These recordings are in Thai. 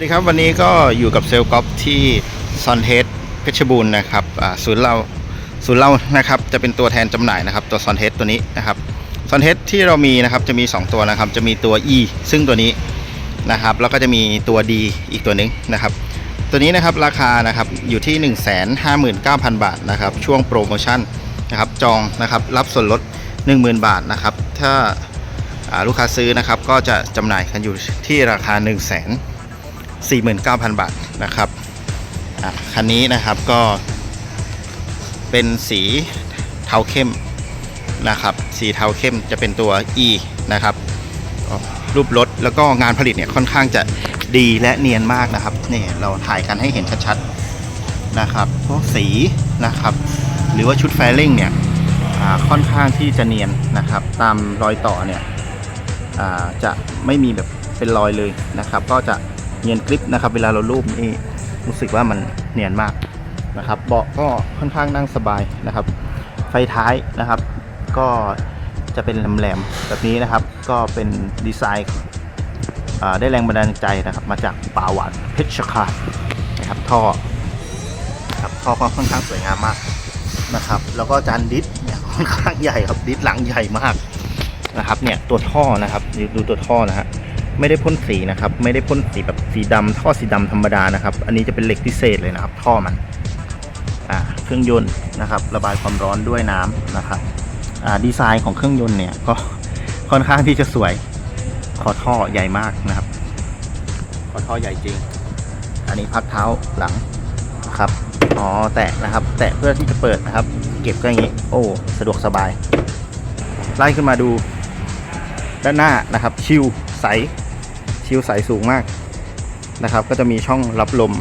สวัสดีครับ วันนี้ก็อยู่กับเซลล์กอล์ฟที่ซอนเทสเพชรบูรณ์นะครับศูนย์เราศูนย์เรานะครับจะเป็นตัวแทนจำหน่ายนะครับตัวซอนเทสตัวนี้นะครับซอนเทสที่เรามีนะครับจะมี 2 ตัวนะครับจะมีตัว E ซึ่งตัวนี้นะครับแล้วก็จะมีตัว D อีกตัวหนึงนะครับตัวนี้นะครับราคานะครับอยู่ที่ 159,000 บาทนะครับช่วงโปรโมชั่นนะครับจองนะครับรับส่วนลด 10,000 บาทนะครับถ้าอ่าลูกค้าซื้อนะครับก็จะจำหน่ายกันอยู่ที่ราคา 1 0 0 0 0 0 49,000 บาทนะครับคันนี้นะครับก็เป็นสีเทาเข้มนะครับ สีเทาเข้มจะเป็นตัว E นะครับรูปรถแล้วก็งานผลิตเนี่ยค่อนข้างจะดีและเนียนมากนะครับนี่เราถ่ายกันให้เห็นชัดๆนะครับพวกสีนะครับ หรือว่าชุดแฟลิ่งเนี่ยค่อนข้างที่จะเนียนนะครับ ตามรอยต่อเนี่ยจะไม่มีแบบเป็นรอยเลยนะครับ ก็จะ เนียนกริปนะครับ เวลาเราลูบนี่รู้สึกว่ามันเนียนมากนะครับเบาะก็ค่อนข้างนั่งสบายนะครับ ไฟท้ายนะครับ ก็จะเป็นแหลมๆแบบนี้นะครับ ก็เป็นดีไซน์ได้แรงบันดาลใจนะครับ มาจากป่าหวานเพชรคาตนะครับท่อครับท่อก็ค่อนข้างสวยงามมากนะครับ แล้วก็จานดิสเนี่ยค่อนข้างใหญ่ครับดิสหลังใหญ่มากนะครับ เนี่ยตัวท่อนะครับดูตัวท่อนะฮะ ไม่ได้พ่นสีนะครับ ไม่ได้พ่นสีแบบสีดำท่อสีดำธรรมดานะครับ อันนี้จะเป็นเหล็กพิเศษเลยนะครับ ท่อมันอ่าเครื่องยนต์นะครับ ระบายความร้อนด้วยน้ำนะครับอ่าดีไซน์ของเครื่องยนต์เนี่ยก็ค่อนข้างที่จะสวยขอท่อใหญ่มากนะครับขอท่อใหญ่จริง อันนี้พักเท้าหลังนะครับอ๋อแตะนะครับ แตะเพื่อที่จะเปิดนะครับ เก็บก็อย่างนี้ โอ้สะดวกสบาย ไล่ขึ้นมาดูด้านหน้านะครับ ชิวใส ชิวใสสูงมากนะครับ ก็จะมีช่องรับลม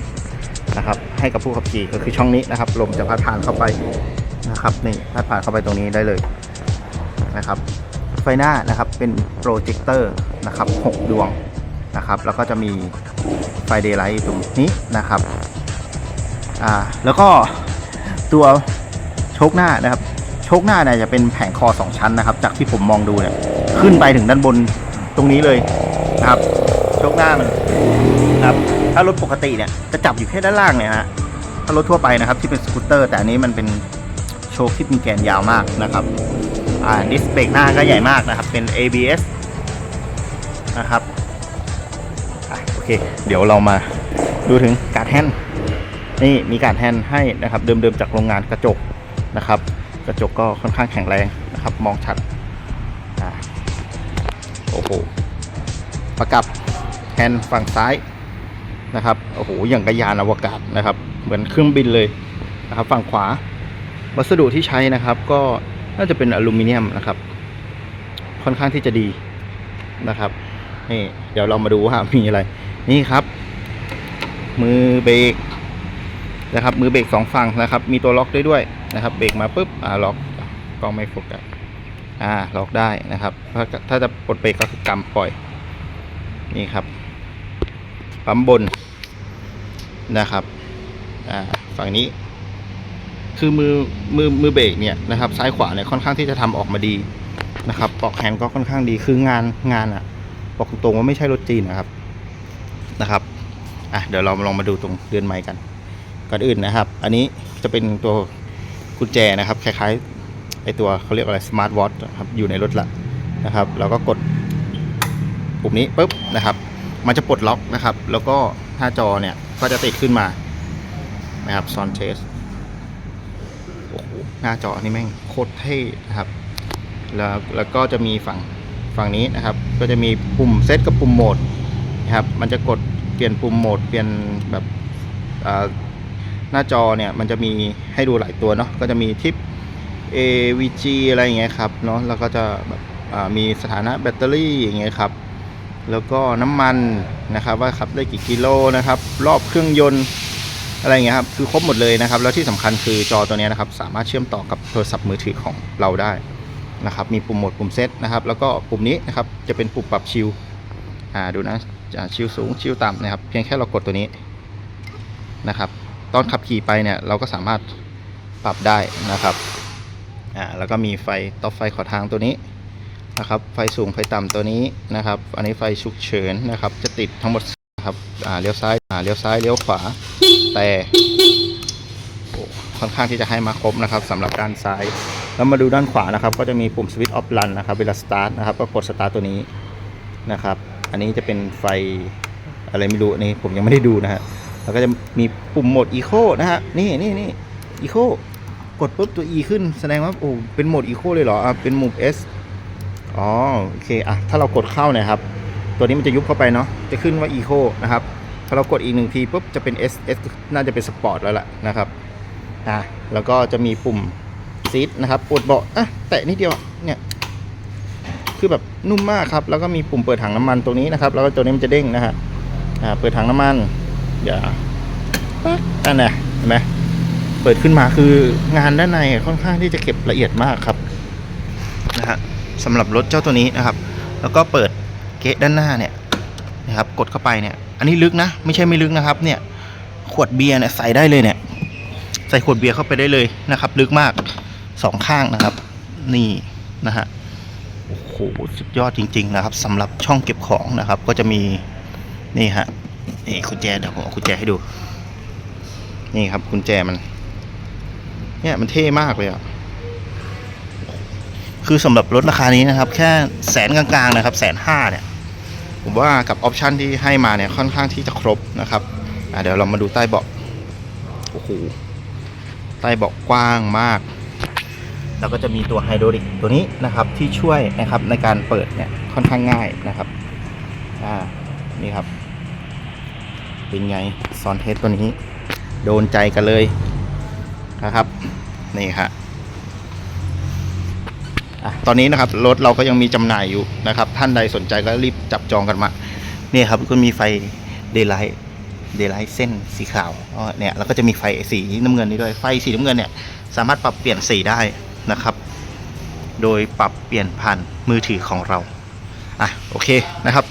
นะครับให้กับผู้ขับขี่ก็คือช่องนี้นะครับ ลมจะพัดผ่านเข้าไปนะครับนี่พัดผ่านเข้าไปตรงนี้ได้เลยนะครับ ไฟหน้านะครับเป็นโปรเจคเตอร์นะครับ6ดวงนะครับ แล้วก็จะมีไฟเดย์ไลท์ตรงนี้นะครับอ่าแล้วก็ตัวโชคหน้านะครับ โชคหน้าเนี่ยจะเป็นแผงคอ 2 ชั้นนะครับ จากที่ผมมองดูเนี่ยขึ้นไปถึงด้านบน ตรงนี้เลยนะครับโชคหน้ามันนะครับถ้ารถปกติเนี่ยจะจับอยู่แค่ด้านล่างเนี่ยฮะถ้ารถทั่วไปนะครับที่เป็นสกูตเตอร์ แต่อันนี้มันเป็นโชคที่มีแกนยาวมากนะครับอ่าดิสเบรกหน้าก็ใหญ่มากนะครับ เป็น ABS นะครับอโอเค เดี๋ยวเรามาดูถึงการดแฮนด์นี่มีการดแฮนด์ให้นะครับ เดิมๆจากโรงงานกระจกนะครับ กระจกก็ค่อนข้างแข็งแรงนะครับ มองชัด โอ้โหประกับแฮนด์ฝั่งซ้ายนะครับโอ้โหอย่างกระยานอวกาศนะครับ เหมือนเครื่องบินเลยนะครับ ฝั่งขวา วัสดุที่ใช้นะครับ ก็น่าจะเป็นอลูมิเนียมนะครับ ค่อนข้างที่จะดีนะครับนี่เดี๋ยวเรามาดูว่ามีอะไร นี่ครับ มือเบรกนะครับ มือเบรกสองฝั่งนะครับ มีตัวล็อกได้ด้วยนะครับ เบรกมาปุ๊บอ่าล็อกกล้องไม่โฟกัส อ่าล็อกได้นะครับ ถ้าถ้าจะปลดเบรกก็คือกำปล่อย นี่ครับ ปั๊มบนนะครับ อ่า ฝั่งนี้ คือมือมือมือเบรกเนี่ยนะครับ ซ้ายขวาเนี่ยค่อนข้างที่จะทำออกมาดีนะครับปอกแฮนด์ก็ค่อนข้างดี คืองานงานอะบอกตรงๆว่าไม่ใช่รถจีนนะครับ นะครับ อะ เดี๋ยวเราลองมาดูตรงเรือนไม้กัน ก่อนอื่นนะครับ อันนี้จะเป็นตัวกุญแจนะครับ คล้ายๆ ไอตัวเขาเรียกอะไรสมาร์ทวอทครับอยู่ในรถละนะครับเราก็กดปุ่มนี้ปุ๊บนะครับ มันจะปลดล็อกนะครับ แล้วก็หน้าจอเนี่ยก็จะติดขึ้นมานะครับซอนเทสโอ้โหหน้าจอนี่แม่งโคตรเท่นะครับแล้วแล้วก็จะมีฝั่งฝั่งนี้นะครับ ก็จะมีปุ่มเซตกับปุ่มโหมดนะครับมันจะกดเปลี่ยนปุ่มโหมดเปลี่ยนแบบหน้าจอเนี่ยมันจะมีให้ดูหลายตัวเนาะก็จะมีทิป AVG อะไรอย่างเงี้ยครับเนาะแล้วก็จะแบบมีสถานะแบตเตอรี่อย่างเงี้ยครับแล้วก็น้ำมันนะครับว่าขับได้กี่กิโลนะครับรอบเครื่องยนต์อะไรอย่างเงี้ยครับคือครบหมดเลยนะครับ แล้วที่สำคัญคือจอตัวนี้นะครับสามารถเชื่อมต่อกับโทรศัพท์มือถือของเราได้นะครับมีปุ่มโหมดปุ่มเซตนะครับแล้วก็ปุ่มนี้นะครับจะเป็นปุ่มปรับชิลอ่าดูนะอ่าชิลสูงชิลต่ำนะครับเพียงแค่เรากดตัวนี้นะครับตอนขับขี่ไปเนี่ยเราก็สามารถปรับได้นะครับ อ่าแล้วก็มีไฟต่อไฟขอทางตัวนี้นะครับ ไฟสูงไฟต่ำตัวนี้นะครับ อันนี้ไฟฉุกเฉินนะครับ จะติดทั้งหมดนะครับอ่าเลี้ยวซ้ายอ่าเลี้ยวซ้ายเลี้ยวขวา แต่ค่อนข้างที่จะให้มาครบนะครับสำหรับด้านซ้าย แล้วมาดูด้านขวานะครับ ก็จะมีปุ่มสวิตช์ออฟรันนะครับเวลาสตาร์ทนะครับก็กดสตาร์ทตัวนี้นะครับ อันนี้จะเป็นไฟอะไรไม่รู้อันนี่ผมยังไม่ได้ดูนะฮะแล้วก็จะมีปุ่มโหมดอีโคนะฮะนี่นี่นี่อีโค กดปุ๊บตัว E ขึ้นแสดงว่าโอ้เป็นโหมดอีโคเลยเหรออะเป็นโหมด S อ๋อโอเคอะถ้าเรากดเข้าเนี่ยครับ ตัวนี้มันจะยุบเข้าไปเนาะจะขึ้นว่า Eco นะครับพอเรากดอีกหนึ่งทีปุ๊บจะเป็น S S น่าจะเป็นสปอร์ตแล้วล่ะนะครับอะแล้วก็จะมีปุ่มซีทนะครับปวดเบาะอะแตะนิดเดียวเนี่ยคือแบบนุ่มมากครับ แล้วก็มีปุ่มเปิดถังน้ำมันตรงนี้นะครับ แล้วก็ตัวนี้มันจะเด้งนะฮะอ่าเปิดถังน้ำมันอย่าปั๊กนั่นแหละเห็นไหม เปิดขึ้นมาคืองานด้านในค่อนข้างที่จะเก็บละเอียดมากครับนะฮะสำหรับรถเจ้าตัวนี้นะครับ แล้วก็เปิดเกะด้านหน้าเนี่ยนะครับกดเข้าไปเนี่ย อันนี้ลึกนะ ไม่ใช่ไม่ลึกนะครับ เนี่ย ขวดเบียร์เนี่ยใส่ได้เลยเนี่ยใส่ขวดเบียร์เข้าไปได้เลยนะครับ ลึกมากสองข้างนะครับ นี่นะฮะโอ้โหสุดยอดจริง ๆ นะครับสำหรับช่องเก็บของนะครับ ก็จะมีนี่ฮะนี่กุญแจเดี๋ยวผมเอากุญแจให้ดู นี่ครับกุญแจมัน เนี่ยมันเท่มากเลยอะคือสำหรับรถราคานี้นะครับ แค่แสนกลางๆนะครับแสนห้าเนี่ย ผมว่ากับออปชันที่ให้มาเนี่ยค่อนข้างที่จะครบนะครับเดี๋ยวเรามาดูใต้เบาะโอ้โหใต้เบาะกว้างมาก แล้วก็จะมีตัวไฮดรอลิกตัวนี้นะครับที่ช่วยนะครับในการเปิดเนี่ยค่อนข้างง่ายนะครับอ่านี่ครับ เป็นไงซอนเทสตัวนี้ โดนใจกันเลย นะครับ นี่ฮะตอนนี้นะครับรถเราก็ยังมีจำหน่ายอยู่นะครับ ท่านใดสนใจก็รีบจับจองกันมาเนี่ยครับก็มีไฟเดย์ไลท์เดย์ไลท์เส้นสีขาวอ๋อเนี่ยแล้วก็จะมีไฟสีน้ำเงินนี้ด้วยไฟสีน้ำเงินเนี่ยสามารถปรับเปลี่ยนสีได้นะครับ โดยปรับเปลี่ยนผ่านมือถือของเราอะโอเคนะครับ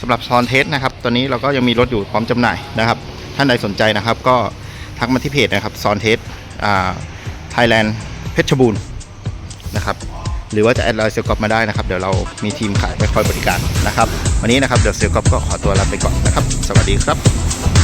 สำหรับซอนเทสนะครับ ตอนนี้เราก็ยังมีรถอยู่พร้อมจำหน่ายนะครับ ท่านใดสนใจนะครับ ก็ทักมาที่เพจนะครับซอนเทส ไทยแลนด์เพชรบูรณ์นะครับหรือว่าจะแอดไลน์เซลกอปมาได้นะครับ เดี๋ยวเรามีทีมขายไปคอยบริการนะครับ วันนี้นะครับเดี๋ยวเซลกอปก็ขอตัวลาไปก่อนนะครับ สวัสดีครับ